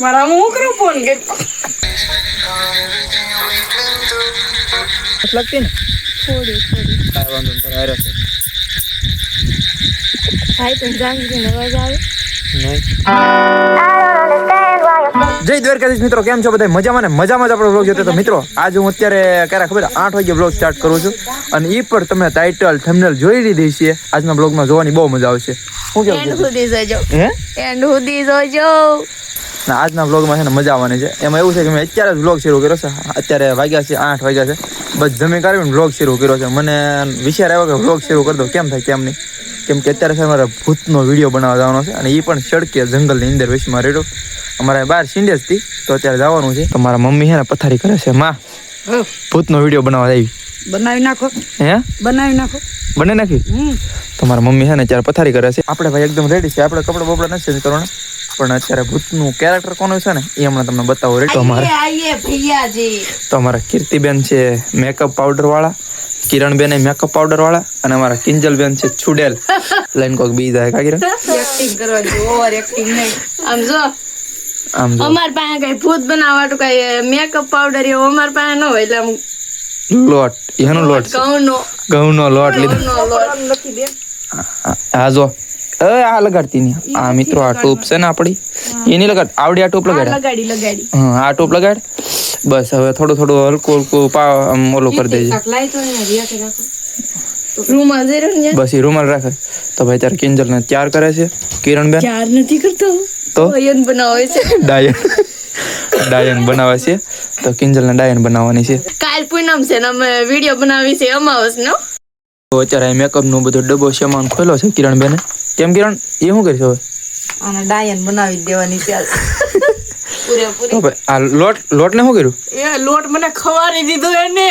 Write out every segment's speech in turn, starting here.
મારા હું કરું ફોન કે? લગતી ને? થોડી થોડી. કાંઈ વાંધો નહીં તારે છે. ભાઈ તો છે અવાજ આવે? જય દ્વારકાધીશ મિત્રો કેમ છો બધા મજામાં ને? મજામાં જ આપણો બ્લોગ જોતો તો મિત્રો આજે હું અત્યારે ક્યારે ખબર આઠ વાગે બ્લોગ સ્ટાર્ટ કરું છું. અને એ પણ તમે ટાઇટલ થંબનેલ જોઈ લીધી છે. આજના બ્લોગમાં જોવાની બહુ મજા આવશે. શું કેવું એન્ડ સુધી જોજો. હે? એન્ડ સુધી જોજો. ના આજના વ્લોગમાં છે ને મજા આવવાની છે. એમાં એવું છે કે મેં અત્યારે જ વ્લોગ શરૂ કર્યો છે. અત્યારે વાગ્યા છે આઠ વાગ્યા છે. બસ જમી કાઢીને વ્લોગ શરૂ કર્યો છે. મને વિચાર આવ્યો કે વ્લોગ શરૂ કરી દો કેમ થાય કેમ નહીં? કેમ કે અત્યારે છે મારે ભૂતનો વીડિયો બનાવવા જવાનો છે અને એ પણ સડકે જંગલની અંદર વિશમાં રેડો. અમારે બહાર સિંડેજથી તો અત્યારે જવાનું છે. તો મારા મમ્મી છે ને પથારી કરે છે. માં ભૂતનો વીડિયો બનાવવા આવી. બનાવી નાખો. હે? બનાવી નાખો. બને નાખી? તમારા મમ્મી છે ને અત્યારે પથારી કરે છે. આપણે ભાઈ એકદમ રેડી છે આપણે કપડાં બપડા નથી કરવાના. પણ અત્યારે ભૂતનું કેરેક્ટર કોનું છે ને એ હમણાં તમને બતાવો. રેટો અમારે તો અમારા કીર્તિબેન છે મેકઅપ પાવડર વાળા કિરણબેન એ મેકઅપ પાવડર વાળા અને અમારા કિંજલબેન છે છુડેલ. લઈને કોક બી જાય કા એક્ટિંગ કરવાની ઓવર એક્ટિંગ નહીં. આમ જો આમ જો. અમાર પાસે કઈ ભૂત બનાવવાનું કઈ મેકઅપ પાવડર એવો અમાર પાસે ન હોય એટલે આમ લોટ. એનો લોટ છે. ઘઉંનો. ઘઉંનો લોટ લીધો. બેન આ જો. એ આ લગાડતી નહીં. આ મિત્રો આ ટોપ છે ને આપડી એની લગાડ આવડી આ ટોપ લગાડ લગાડી લગાડી. હા આ ટોપ લગાડ. બસ હવે થોડું થોડું હલકું હલકું આમ ઓલું કરી દેજે. ને બસ એ રૂમાલ રાખે. તો ભાઈ ત્યારે કિંજલ ને ચાર કરે છે. કિરણબેન? ચાર નથી કરતો. તો? ભયન બનાવે છે. ડાયન. ડાયન બનાવે છે. તો કિંજલ ને ડાયન બનાવવાની છે. કાલ પૂનમ છે ને અમે વીડિયો બનાવી છે અમાવસ નો તો અત્યારે મેકઅપનું બધો ડબ્બો સામાન ખોલ્યો છે કિરણ બેને કેમ કિરણ? એ શું કરીશ હવે? અને ડાયન બનાવી દેવાની ચાલ આ લોટ લોટ ને શું કર્યું? એ લોટ મને ખવારી દીધો એને.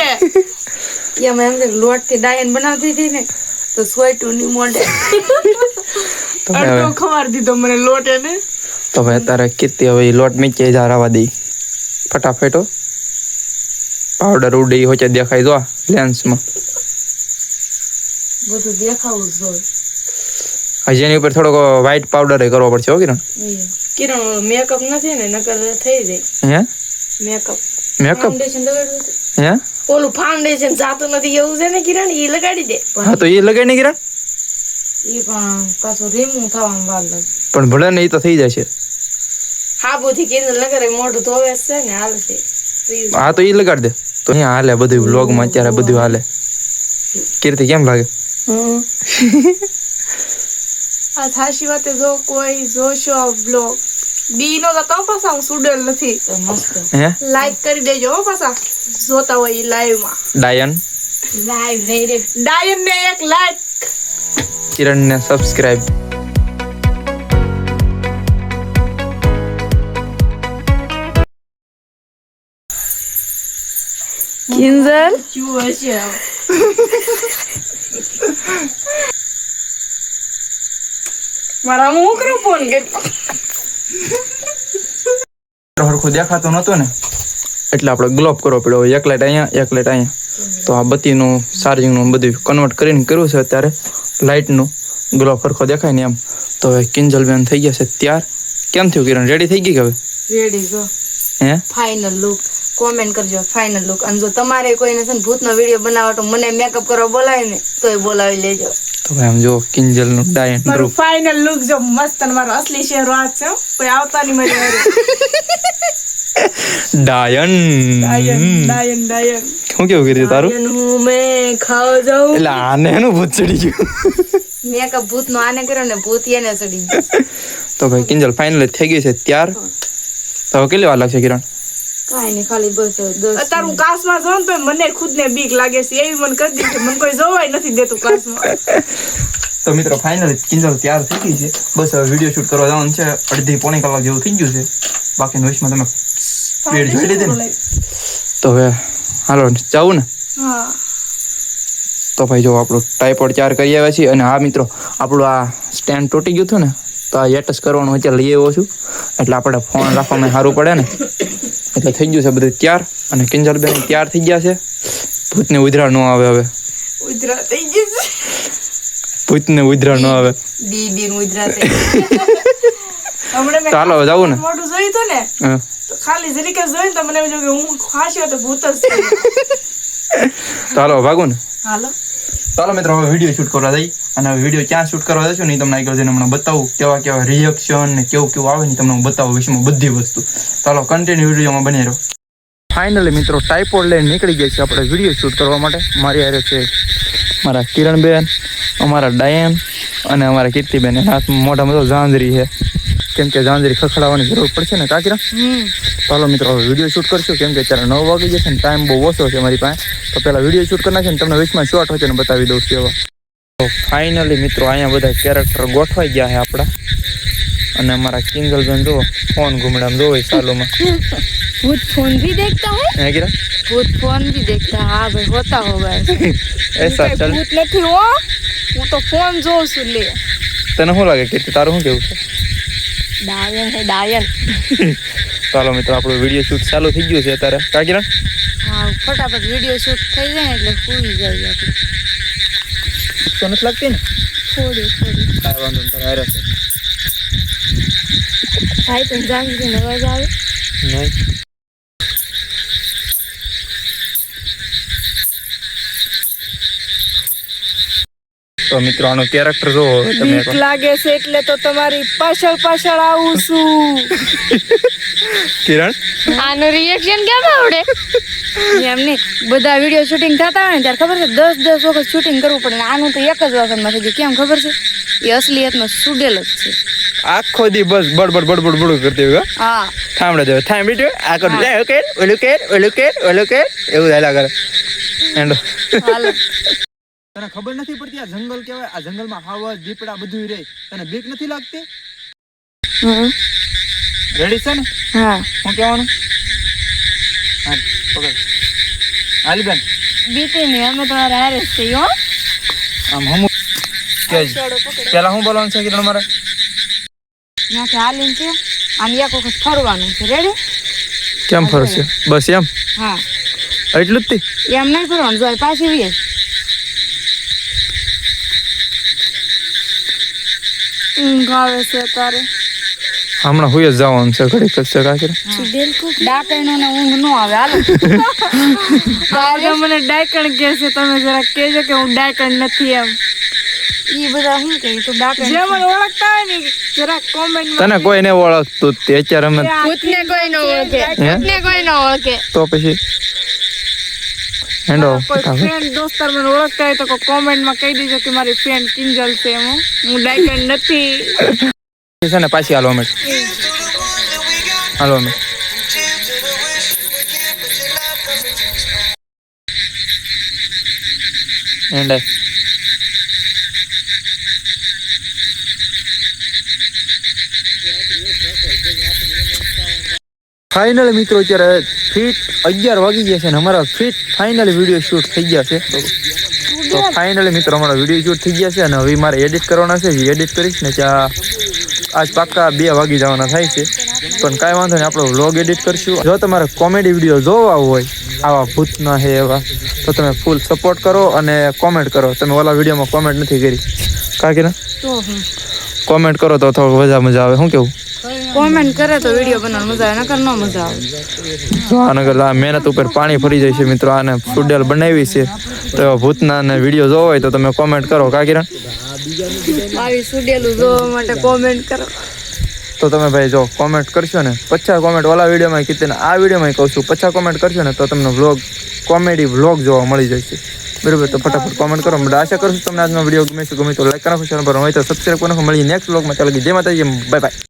એમાં એમ લોટથી ડાયન બનાવતી હતી ને તો સોયટું ની મોઢે. અડધો હવે દીધો મને લોટ એને. તો ભાઈ અત્યારે કીર્તિ હવે લોટ મીચે જા રવા દઈ. ફટાફટો પાવડર ઉડી હોય દેખાય જો લેન્સમાં બધું દેખાવું જ હજી ઉપર થોડોક વ્હાઈટ પાવડર કરવો પડશે હો કિરણ? કિરણ મેકઅપ નથી ને નકર થઈ જાય. હે? મેકઅપ મેકઅપ હે? ઓલું ફાઉન્ડેશન જાતું નથી એવું છે ને કિરણ? એ લગાડી દે. હા તો એ લગાડી ને કિરણ? એ પણ પાછું રીમું થવાનું વાર લાગે પણ ભલે ને એ તો થઈ જશે હાબુથી ન કરે મોઢું ધોવે છે ને હાલશે હા તો એ લગાડ દે. તો અહીંયા હાલે બધું વ્લોગમાં અત્યારે બધું હાલે. કીર્તિ કેમ લાગે? આ સાચી વાતે જો કોઈ જોશો આ બ્લોગ બી નો તો પાછા હું સુડેલ નથી. હે? લાઈક કરી દેજો હો પાછા. જોતા હોય લાઈવમાં. ડાયન? લાઈવ નહીં રે. ડાયન ને એક લાઈક કિરણ ને સબસ્ક્રાઇબ કિંજલ? શું છે મારા હું કરું ફોન કે હરખું દેખાતો નતો ને. એટલે આપણે ગ્લોપ કરવો પડ્યો. એક લાઇટ અહીંયા એક લાઇટ અહીંયા. તો આ બત્તીનું ચાર્જિંગનું બધું કન્વર્ટ કરીને કર્યું છે અત્યારે. લાઇટનું ગ્લોપ હરખો દેખાય ને એમ. તો હવે કિંજલ બેન થઈ ગયા છે ત્યાર. કેમ થયું કિરણ? રેડી થઈ ગઈ કે હવે? રેડી જો. હે? ફાઇનલ લુક કોમેન્ટ કરજો ફાઇનલ લુક અને જો તમારે કોઈને છે ને ભૂતનો વીડિયો બનાવવા તો મને મેકઅપ કરવા બોલાવીને ને એ બોલાવી લેજો. તો ભાઈ આમ જો કિંજલનું ડાયન મારું ફાઇનલ લુક જો મસ્ત અને મારો અસલી ચહેરો આ છે કોઈ આવતા નહીં મજા આવે ડાયન ડાયન ડાયન ડાયન શું કેવું કીધું તારું? ડાયન હું મેં ખાવ જાઉં. એટલે આને એનું ભૂત ચડી ગયું. મેકઅપ ભૂતનો આને કર્યો ને ભૂત એને ચડી ગયું. તો ભાઈ કિંજલ ફાઇનલ થઈ ગઈ છે ત્યાર. તો કેટલી વાર લાગશે કિરણ? કાંઈ નહીં ખાલી બસ તારું કાસમાં જાઉં તો મને ખુદ ને બીક લાગે છે. એવી મને કરી દીધી મને કોઈ જોવાય નથી દેતું કાસમાં. તો મિત્રો ફાઇનલ કિંજલ તૈયાર થઈ ગઈ છે. બસ હવે વીડિયો શૂટ કરવા જવાનું છે. અડધી પોણી કલાક જેવું થઈ ગયું છે. બાકી નોઈસમાં તમે સ્પીડ જોઈ લીધી ને? તો હવે હાલો જવું ને? તો ભાઈ જો આપણું ટાઈપોડ ચાર કરી આવ્યા છીએ અને હા મિત્રો આપણું આ સ્ટેન્ડ તૂટી ગયું હતું ને તો આ એટસ કરવાનું અત્યારે લઈ આવ્યો છું. એટલે આપણે ફોન રાખવામાં સારું પડે ને? એટલે થઈ ગયું છે બધું તૈયાર. અને કિંજલબેન તૈયાર થઈ ગયા છે. ભૂતને ઉધરા ન આવે હવે. ઉધરા થઈ ગઈ છે. ભૂતને ઉધરા ન આવે. બીબી ઉધરા થઈ હમણાં મેં ચાલો, હવે જાવું ને? મોઢું જોયું તો ને તો ખાલી જરીકે જોયું તો મને એવું લાગ્યું કે હું ખાસી હોય તો ભૂત જ ચાલો ભાગું ને. હાલો. ચાલો મિત્રો, હવે વીડિયો શૂટ કરવા જઈ અને વીડિયો ક્યાં શૂટ કરવા જશું ને તમને આગળ જઈને હમણાં બતાવું. કેવા કેવા રિએક્શન ને કેવું કેવું આવે ને તમને હું બતાવું વિશેમાં બધી વસ્તુ. ચાલો કન્ટિન્યુ વિડીયોમાં બની રહો. ફાઇનલી મિત્રો ટાઈપોડ લઈને નીકળી ગયા છે આપણે વીડિયો શૂટ કરવા માટે. મારી હારે છે મારા કિરણબેન, અમારા ડાયન અને અમારા કીર્તિબેન. એના હાથમાં મોઢામાં તો ઝાંઝરી છે. કેમ કે ઝાંઝરી ખખડાવવાની જરૂર પડશે ને કાકીરા હમ ચાલો મિત્રો હવે વિડીયો શૂટ કરશું કેમ કે અત્યારે નવ વાગી જશે ને ટાઈમ બહુ ઓછો છે મારી પાસે તો પહેલા વિડીયો શૂટ કરી નાખીને તમને વીસમાં શોર્ટ હોય ને બતાવી દઉં છું એવા તો ફાઇનલી મિત્રો અહીંયા બધા કેરેક્ટર ગોઠવાઈ ગયા છે આપણા અને અમારા કિંગલબેન જો ફોન ઘુમડામાં જોવે સાલોમાં भूत फोन भी देखता है હે કિરા भूत फोन भी देखता है हाँ भाई होता होगा ऐसे। એસા કઈ ચાલ ભૂત નથી હો હું તો ફોન જોઉં છું લે તને શું લાગે કે તારું શું કેવું છે ડાયન હે ડાયન. ચાલો મિત્રો આપણો વીડિયો શૂટ ચાલુ થઈ ગયું છે અત્યારે. કા કિરણ હા ફટાફટ વીડિયો શૂટ થઈ જાય એટલે પૂરી જાય આપણે. તો નથી લાગતી ને? થોડી થોડી. કાંઈ વાંધો નહીં તારે છે. ભાઈ તો જામી ને અવાજ આવે? નહીં. તો મિત્રો આનું કેરેક્ટર જો તમે બીક લાગે છે એટલે તો તમારી પાછળ પાછળ આવું છું. કિરણ? આનું રિએક્શન કેમ આવડે? એમ નહીં. બધા વીડિયો શૂટિંગ થતા હોય ને ત્યારે ખબર છે દસ દસ વખત શૂટિંગ કરવું પડે આનું તો એક જ વખતમાં થઈ ગયું. કેમ ખબર છે? એ અસલિયતમાં સુડેલ જ છે. આખો દી બસ બડબડ બડબડ બડું કરતી હોય હા. થાંભળે જો થાંભળી જો આ કરું. લે ઓકે ઓલું કે ઓલું કે ઓલું કે એવું થાય કરે. એન્ડ હાલો. તને ખબર નથી પડતી આ જંગલ કહેવાય? આ જંગલમાં હાવા દીપડા બધું રહે તને બીક નથી લાગતી? રેડી છે ને? હા. શું કહેવાનું? હા ઓકે હાલી બેન. બીતી નહીં અમે તમારા હારે જ છીએ હો. આમ હમ કે પેલા શું બોલવાનું છે કિરણ મારે? ત્યાંથી હાલીને છે. આમ એક વખત ફરવાનું છે. રેડી કેમ ફરશે? બસ એમ? હા. એટલું જ તે? એમ નહીં ફરવાનું જો પાછી વીએ. ઊંઘ આવે છે અત્યારે હમણાં હુંય જ જવાનું છે ઘડીક જ છે કાકી ડાકણનો ને ઊંઘ નો આવે હાલો. આજે મને ડાયકણ કહે છે તમે જરા કહેજો કે હું ડાયકણ નથી એમ. ઈ બધા શું કહે તું ડાકણ જે મને ઓળખતા હોય ને જરા કોમેન્ટ તને કોઈ ને ઓળખતું તે અત્યારે અમે કોઈ ન ઓળખે. કોઈ ન ઓળખે. તો પછી? હેન્ડો ફ્રેન્ડ દોસ્તાર મને ઓળખતા હોય તો કોમેન્ટમાં કહી દેજો કે મારી ફ્રેન્ડ કિંજલ છે એમ હું. ડાયકણ નથી. છે ને પાછી હાલો અમે. હાલો અમે. એન્ડ ફાઇનલ મિત્રો અત્યારે ફિટ અગિયાર વાગી ગયા છે અને અમારા ફિટ ફાઇનલ વીડિયો શૂટ થઈ ગયા છે. તો ફાઇનલી મિત્રો અમારા વીડિયો શૂટ થઈ ગયા છે અને હવે મારે એડિટ કરવાના છે. જે એડિટ કરીશ ને ત્યાં આજ પાક્કા બે વાગી જવાના થાય છે. પણ કાંઈ વાંધો નહીં આપણો વ્લોગ એડિટ કરશું. જો તમારે કોમેડી વીડિયો જોવા હોય આવા ભૂતના હે એવા તો તમે ફૂલ સપોર્ટ કરો અને કોમેન્ટ કરો. તમે ઓલા વિડીયોમાં કોમેન્ટ નથી કરી. કાકી ને? કોમેન્ટ કરો તો થોડુંક મજા મજા આવે. શું કેવું? કોમેન્ટ કરે તો વીડિયો બનાવવાનો મજા આવે નકર ન મજા આવે. કરતા આ મહેનત ઉપર પાણી ફરી જાય છે મિત્રો આને ફૂડેલ બનાવી છે. તો ભૂતના ને વીડિયો જોવો હોય તો તમે કોમેન્ટ કરો કા કિરણ? આવી સુડેલું જોવા માટે કોમેન્ટ કરો. તો તમે ભાઈ જો કોમેન્ટ કરશો ને પચાસ કોમેન્ટ ઓલા વિડીયોમાં કીધી ને આ વિડીયોમાં કહું છું પચાસ કોમેન્ટ કરશો ને તો તમને વ્લોગ કોમેડી વ્લોગ જોવા મળી જશે. બરાબર તો ફટાફટ કોમેન્ટ કરો. મને આશા કરું છું તમને આજનો વીડિયો ગમે છે ગમે તો લાઈક કરો ચેનલ પર હોય તો સબસ્ક્રાઈબ કરો મળીએ નેક્સ્ટ વ્લોગમાં ચાલો જય માતાજી બાય બાય